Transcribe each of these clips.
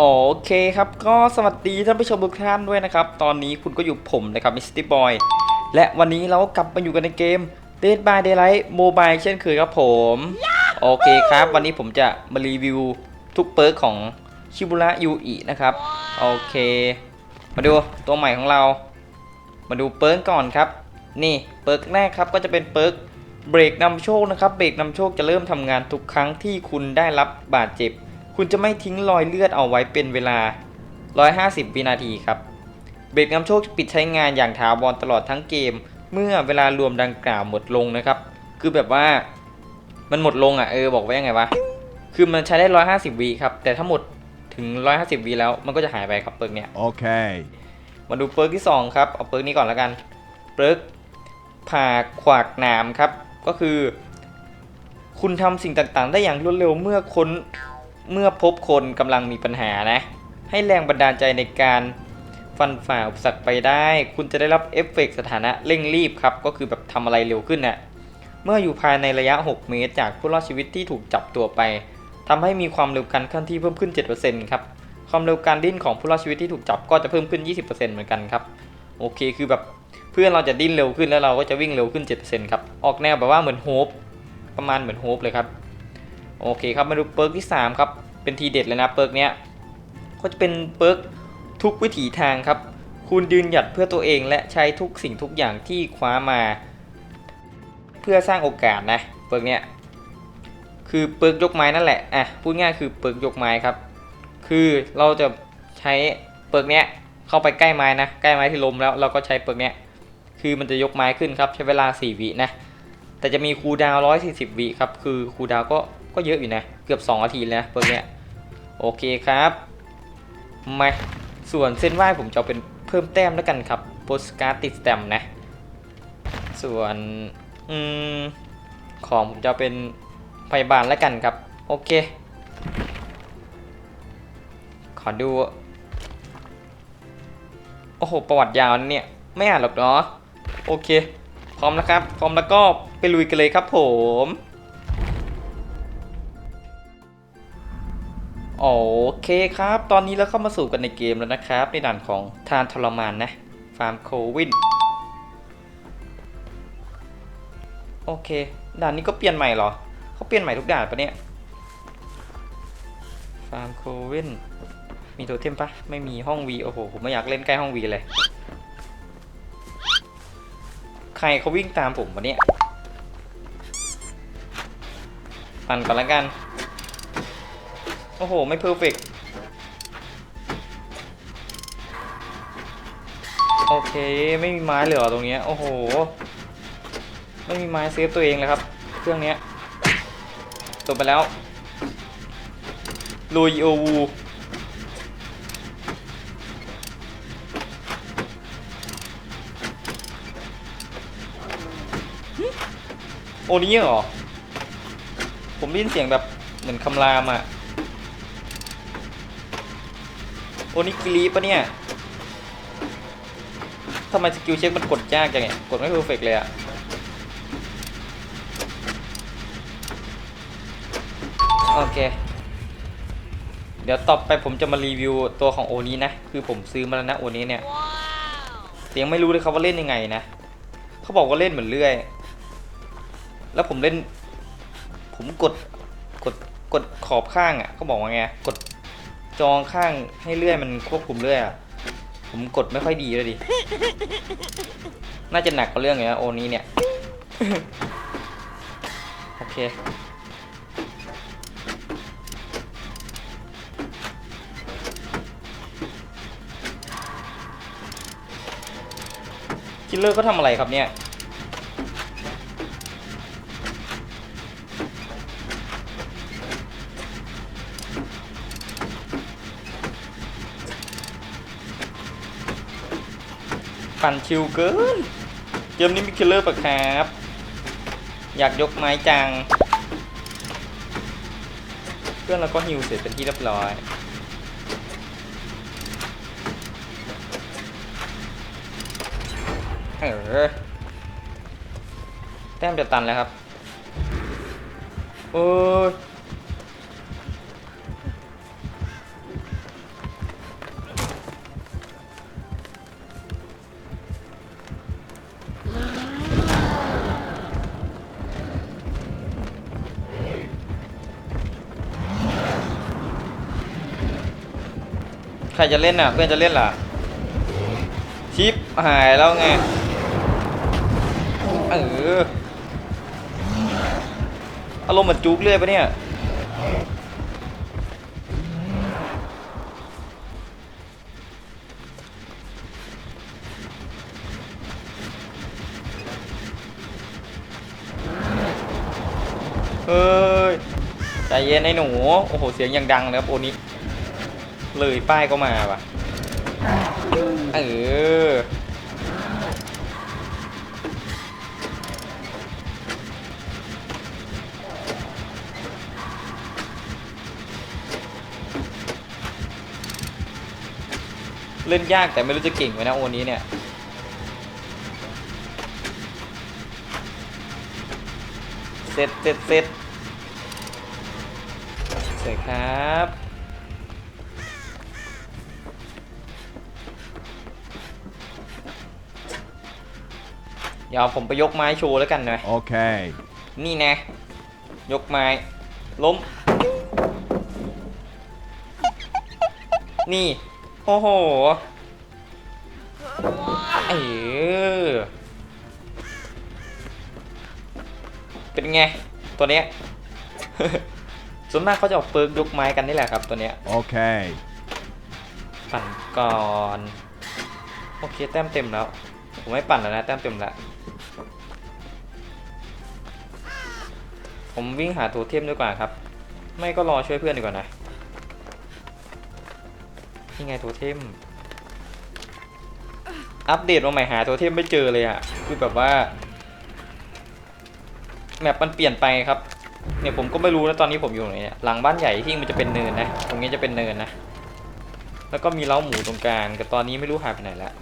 โอเคครับก็สวัสดีท่านผู้ชมทุกท่านด้วยนะครับ ตอนนี้คุณก็อยู่ผมนะครับมิสตี้บอยและวันนี้เราก็กลับมาอยู่กันในเกม Dead by Daylight Mobile เช่นเคยครับผม โอเคครับ วันนี้ผมจะมารีวิวทุกเปิร์กของชิบุระยูอินะครับ โอเค มาดูตัวใหม่ของเรา มาดูเปิร์กก่อนครับ นี่เปิร์กแรกครับก็จะเป็นเปิร์กเบรกนำโชคนะครับเบรกนำโชคจะเริ่มทำงานทุกครั้งที่คุณได้รับบาดเจ็บ คุณจะไม่ทิ้งรอยเลือดเอาไว้เป็นเวลา 150 วินาทีครับเบรกนำโชคจะปิดใช้งานอย่างถาวรตลอดทั้งเกม เมื่อเวลารวมดังกล่าวหมดลงนะครับ คือแบบว่ามันหมดลงอะเออบอกไว้ยังไงวะคือมันใช้ได้ 150วิครับแต่ถ้าหมดถึง 150วิแล้วมันก็จะหายไปครับเปิร์กเนี่ย Okay. มาดูเปิร์กที่ 2 ครับเอาเปิร์กนี้ก่อนแล้วกันเปิร์กผ่าขวากหนามครับก็คือ คุณทำสิ่งต่างๆ ได้อย่างรวดเร็วเมื่อคน เมื่อพบคนกำลังมีปัญหานะ ให้แรงบันดาลใจในการฟันฝ่าอุปสรรคไปได้ คุณจะได้รับเอฟเฟกต์สถานะเร่งรีบครับ ก็คือแบบทำอะไรเร็วขึ้นน่ะเมื่ออยู่ภายในระยะ 6 เมตร จากผู้รอดชีวิตที่ถูกจับตัวไปทำให้มีความเร็วการเคลื่อนที่เพิ่มขึ้น 7%ครับ ความเร็วการดิ้นของผู้รอดชีวิตที่ถูกจับก็จะเพิ่มขึ้น 20%เหมือนกันครับ โอเค คือแบบเพื่อนเราจะดิ้นเร็วขึ้นแล้วเราก็จะวิ่งเร็วขึ้น 7%ครับ ออกแนวแบบว่าเหมือนโฮปประมาณเหมือนโฮปเลยครับ โอเคครับ มาดูเปิร์กที่ 3 ครับ เป็นทีเด็ดเลยนะเปิร์กเนี้ยก็จะเป็นเปิร์กทุกวิถีทางครับ คุณยืนหยัดเพื่อตัวเองและใช้ทุกสิ่งทุกอย่างที่คว้ามา เพื่อสร้างโอกาสนะเปิร์กเนี้ยคือเปิร์กยกไม้นั่นแหละอะพูดง่ายคือเปิร์กยกไม้ครับ คือเราจะใช้เปิร์กเนี้ยเข้าไปใกล้ไม้นะใกล้ไม้ที่ล้มแล้วเราก็ใช้เปิร์กเนี้ยคือมันจะยกไม้ขึ้นครับใช้เวลา 4 วินะแต่จะมีคูดาวน์140 วิครับคือคูดาวก็ ก็เยอะอยู่นะ เกือบ2นาทีเลยนะเปิร์กเนี้ยโอเคครับมาส่วนเส้นไหว้ผมจะเป็นเพิ่มแต้มแล้วกันครับโปสการ์ดติดแตมนะ ส่วนอืมของผมจะเป็นพยาบาลแล้วกันครับ โอเค ขอดู โอ้โห ประวัติยาวนะเนี่ย ไม่อ่านหรอกเนาะโอเค พร้อมแล้วครับ พร้อมแล้วก็ไปลุยกันเลยครับผม โอเคครับ ตอนนี้เราเข้ามาสู่กันในเกมแล้วนะครับ ในด่านของทานทรมานนะ ฟาร์มโควิน โอเค ด่านนี้ก็เปลี่ยนใหม่เหรอ เขาเปลี่ยนใหม่ทุกด่านปะเนี่ย ฟาร์มโควิน มีโทเทมปะไม่มีห้องวีโอ้โห ผมไม่อยากเล่นใกล้ห้องวีเลย ใครเขาวิ่งตามผมวะเนี่ย ปั่นก่อนแล้วกัน โอ้โห ไม่เพอร์เฟกโอเค ไม่มีไม้เหลยเหรอตรงนี้โอ้โห ไม่มีไม้เซฟตัวเองเลยครับ เครื่องนี้จบไปแล้วลุยโอวูโอนี้เหรอ ผมได้ยินเสียงแบบเหมือนคำรามอะอ นิกิริปะเนี่ยทำไมสกิลเช็คมันกดยากจังเนี่ยกดไม่เพอร์เฟกเลยอะโอเค เดี๋ยวต่อไปผมจะมารีวิวตัวของโอนี้นะ คือผมซื้อมาแล้วนะโอนี้เนี่ยแต่ยังไม่รู้เลยครับว่าเล่นยังไงนะ เขาบอกว่าเล่นเหมือนเลื่อย แล้วผมเล่น ผมกด กด กดขอบข้างอะเขาบอกว่าไง กด จองข้างให้เลื่อยมันควบคุมเลื่อยอะผมกดไม่ค่อยดีเลยดิ น่าจะหนักกว่าเรื่องเนี้ยโอนี้เนี่ย โอเค คิลเลอร์ก็ทำอะไรครับเนี่ย ปั่นชิวเกิน เกมนี้มีคิลเลอร์ปะครับ อยากยกไม้จัง เพื่อนเราก็ฮิวเสร็จเป็นที่เรียบร้อยเออแต้มจะตันแล้วครับ โอ้ ใครจะเล่นอะ เพื่อนจะเล่นเหรอชิปหายแล้วไง เออ อารมณ์เหมือนจุกเรื่อยปะเนี่ย เฮ้ย ใจเย็นไอ้หนู โอ้โห เสียงยังดังเลยครับโอนี้ เลยป้ายก็มาว่ะ เออ เล่นยากแต่ไม่รู้จะเก่งไหมนะโอนี้เนี่ยเสร็จเสร็จเสร็จเสร็จครับ เดี๋ยวผมไปยกไม้โชว์แล้วกันนะ Okay. นี่นะ ยกไม้ ล้ม นี่ โอ้โห เออ เป็นไง ตัวเนี้ย ส่วนมากเขาจะออกเปิร์กยกไม้กันนี่แหละครับตัวเนี้ย Okay. ปั่นก่อน โอเค แต้มเต็มแล้ว ผมไม่ปั่นแล้วนะ แต้มเต็มแล้ว ผมวิ่งหาโทเทมดีกว่าครับ ไม่ก็รอช่วยเพื่อนดีกว่านะนี่ไงโทเทม อัปเดตมาใหม่หาโทเทมไม่เจอเลยอะคือแบบว่าแมปมันเปลี่ยนไปครับ เนี่ยผมก็ไม่รู้นะตอนนี้ผมอยู่ไหนเนี่ยหลังบ้านใหญ่ที่มันจะเป็นเนินนะ ตรงนี้จะเป็นเนินนะ แล้วก็มีเล้าหมูตรงกลางแต่ตอนนี้ไม่รู้หายไปไหนแล้ว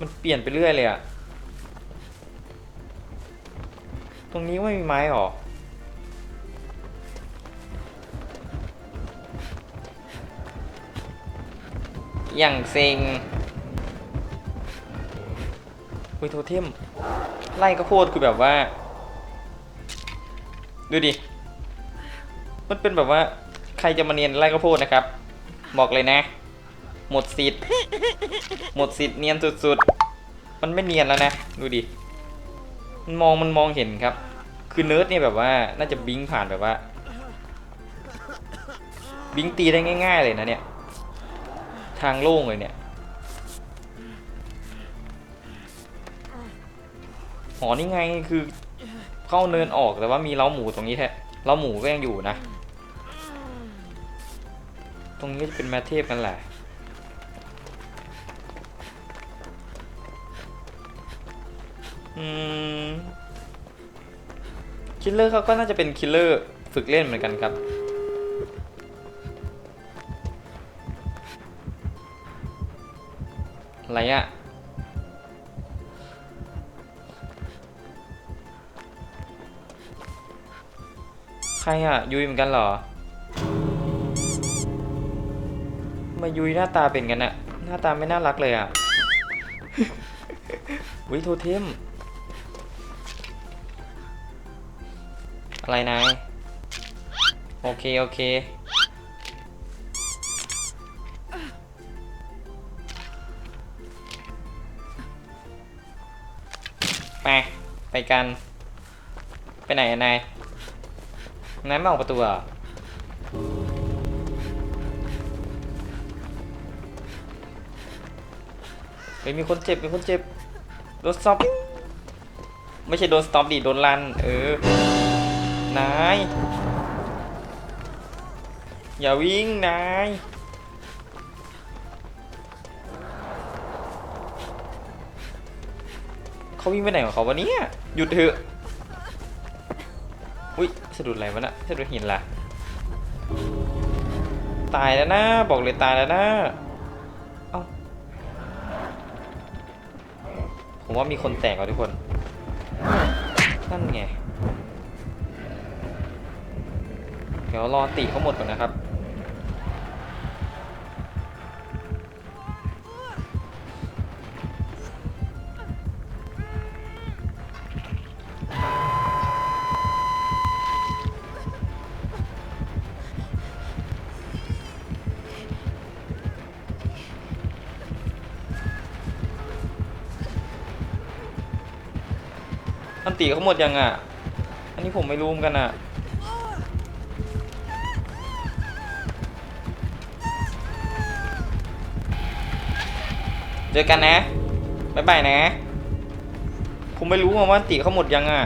มันเปลี่ยนไปเรื่อยเลยอะ ตรงนี้ไม่มีไม้หรอ อย่างเซ็งอุ้ยโทเทมไล่ก็โคตรคือแบบว่า ดูดิ มันเป็นแบบว่า ใครจะมาเนียนไล่ข้าวโพดนะครับ บอกเลยนะ หมดสิทธิ์หมดสิทธิ์เนียนสุดๆ มันไม่เนียนแล้วนะ ดูดิ มันมองมันมองเห็นครับ คือเนิร์ดเนี่ยแบบว่าน่าจะบิงผ่านแบบว่า บิงตีได้ง่าย ๆ เลยนะเนี่ย ทางโล่งเลยเนี่ยอ๋อนี่ไงคือเข้าเนินออกแต่ว่ามีเล้าหมูตรงนี้แท้เล้าหมูก็ยังอยู่นะ ตรงนี้จะเป็นแมทเทพกันแหละ อืมคิลเลอร์เขาก็น่าจะเป็นคิลเลอร์ฝึกเล่นเหมือนกันครับ อะไรอะใครอะยุยเหมือนกันเหรอ มายุยหน้าตาเป็นกันอะหน้าตาไม่น่ารักเลยอะวิโทเทม อะไรนายโอเค โอเค ไป ไปกัน ไปไหนนายนายไม่ออกประตูเหรอะเฮ้ยมีคนเจ็บ มีคนเจ็บ โดนสต็อป ไม่ใช่โดนสต็อปดิ โดนลัน เออ นาย อย่าวิ่งนาย เขาวิ่งไปไหนของเขาวะเนี่ยหยุดเถอะ อุ้ยสะดุดอะไรวะน่ะสะดุดหินละตายแล้วนะ บอกเลยตายแล้วนะเอ้าผมว่ามีคนแตกอะทุกคน นั่นไง เดี๋ยวรอตีเขาหมดก่อนนะครับ อันตีเขาหมดยังอะ อันนี้ผมไม่รู้มกันอะ เจอกันนะบ๊ายบายนะ ผมไม่รู้ว่ามันตีเขาหมดยังอะ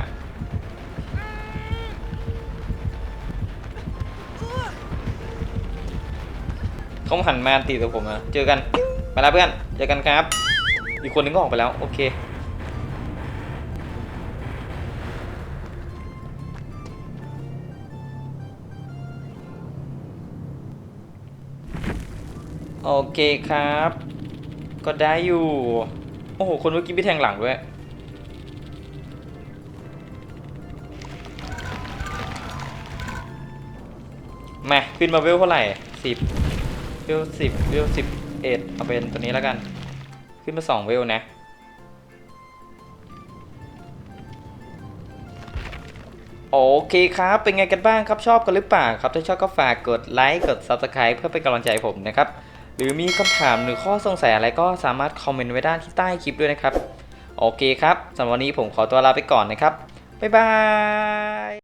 เขาหันมาตีตัวผมอะเจอกัน ไปแล้วเพื่อน เจอกันครับ อีกคนนึงก็ออกไปแล้ว โอเค โอเคครับ ก็ได้อยู่ โอ้โห คนเมื่อกี้ไปแทงหลังด้วย มา ขึ้นมาเวลเท่าไหร่สิบเวลสิบเวลสิบเอ็ดเอาเป็นตัวนี้แล้วกัน ขึ้นมาสองเวลนะโอเคครับ เป็นไงกันบ้างครับ ชอบกันหรือเปล่าครับ ถ้าชอบก็ฝากกดไลค์ กด Subscribe เพื่อเป็นกำลังใจให้ผมนะครับ หรือมีคำถามหรือข้อสงสัยอะไรก็สามารถคอมเมนต์ไว้ด้านที่ใต้คลิปด้วยนะครับ โอเคครับสำหรับวันนี้ผมขอตัวลาไปก่อนนะครับ บ๊ายบาย